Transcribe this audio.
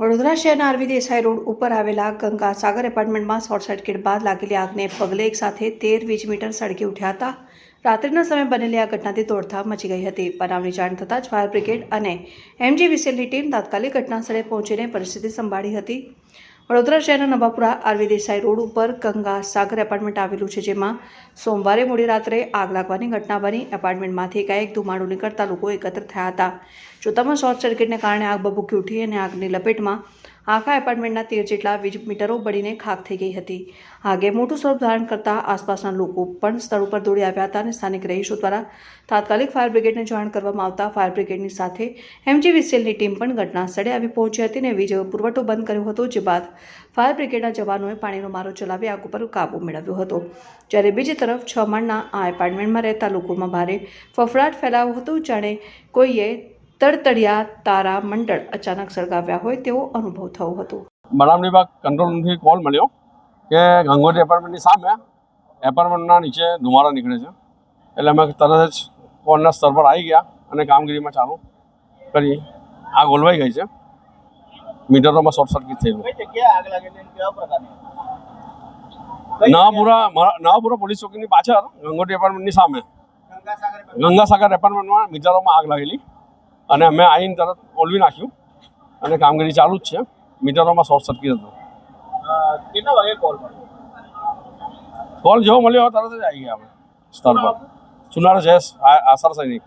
વડોદરા શહેરના RV Desai road ઉપર આવેલા ગંગા સાગર એપાર્ટમેન્ટમાં શોર્ટ સર્કિટ બાદ લાગેલી આગને પગલે એક સાથે તેર વીજ મીટર સળગી ઉઠ્યા હતા. રાત્રિના સમયે બનેલી આ ઘટનાથી દોડધામ મચી ગઈ હતી. બનાવની જાણ થતાં જ ફાયર બ્રિગેડ અને એમજી વિસેલની ટીમ તાત્કાલિક ઘટનાસ્થળે પહોંચીને પરિસ્થિતિ સંભાળી હતી. વડોદરા શહેરના નવાપુરા આરવી દેસાઈ રોડ ઉપર ગંગા સાગર એપાર્ટમેન્ટ આવેલું છે, જેમાં સોમવારે મોડી રાત્રે આગ લાગવાની ઘટના બની. એપાર્ટમેન્ટમાંથી એકાએક ધુમાડો નીકળતા લોકો એકત્ર થયા હતા. જોતામાં શોર્ટ સર્કિટને કારણે આગ બબૂકી ઉઠી અને આગની લપેટમાં આખા એપાર્ટમેન્ટના તેર જેટલા વીજ મીટરો બળીને ખાખ થઈ ગઈ હતી. આગે મોટું સ્વરૂપ ધારણ કરતા આસપાસના લોકો પણ સ્થળ ઉપર દોડી આવ્યા હતા અને સ્થાનિક રહીશો દ્વારા તાત્કાલિક ફાયર બ્રિગેડને જાણ કરવામાં આવતા ફાયર બ્રિગેડની સાથે એમજી વિસેલની ટીમ પણ ઘટના સ્થળે આવી પહોંચી હતી અને વીજ પુરવઠો બંધ કર્યો હતો, જે બાદ ફાયર બ્રિગેડના જવાનોએ પાણીનો મારો ચલાવી આગ ઉપર કાબુ મેળવ્યો હતો. જ્યારે બીજી તરફ છ માળના આ એપાર્ટમેન્ટમાં રહેતા લોકોમાં ભારે ફફડાટ ફેલાયો હતો, જાણે કોઈએ તડતડિયા તારા મંડળ અચાનક સળગાવ્યા હોય તેવો અનુભવ થયો હતો. વિભાગ કંટ્રોલ રૂમથી કોલ મળ્યો કે ગંગોત્રી એપાર્ટમેન્ટની સામે એપાર્ટમેન્ટના નીચે ધુમાડા નીકળે છે. એટલે અમે તરત જ કોલના સ્તર પર આવી ગયા અને કામગીરીમાં ચાલુ કરી આગ ઓલવાઈ ગઈ છે. મીટરોમાં શોર્ટ સર્કિટ થયેલું. નવાપુરા નવાપુરા પોલીસ ચોકીની પાછળ ગંગોટી એપાર્ટમેન્ટની સામે. ગંગાસાગર ગંગાસાગર એપાર્ટમેન્ટમાં મીટરોમાં આગ લાગેલી. અને અમે આવીને તરત ઓલવી નાખ્યું. અને કામગીરી ચાલુ જ છે. મીટરોમાં શોર્ટ સર્કિટ હતું. કેટલા વાગે કોલ મળ્યો? કોલ જેવો મળ્યો તરત જ આવી ગયા અમે. સ્થળ પર. ચુનાર જયેશ આસાર સૈનિક.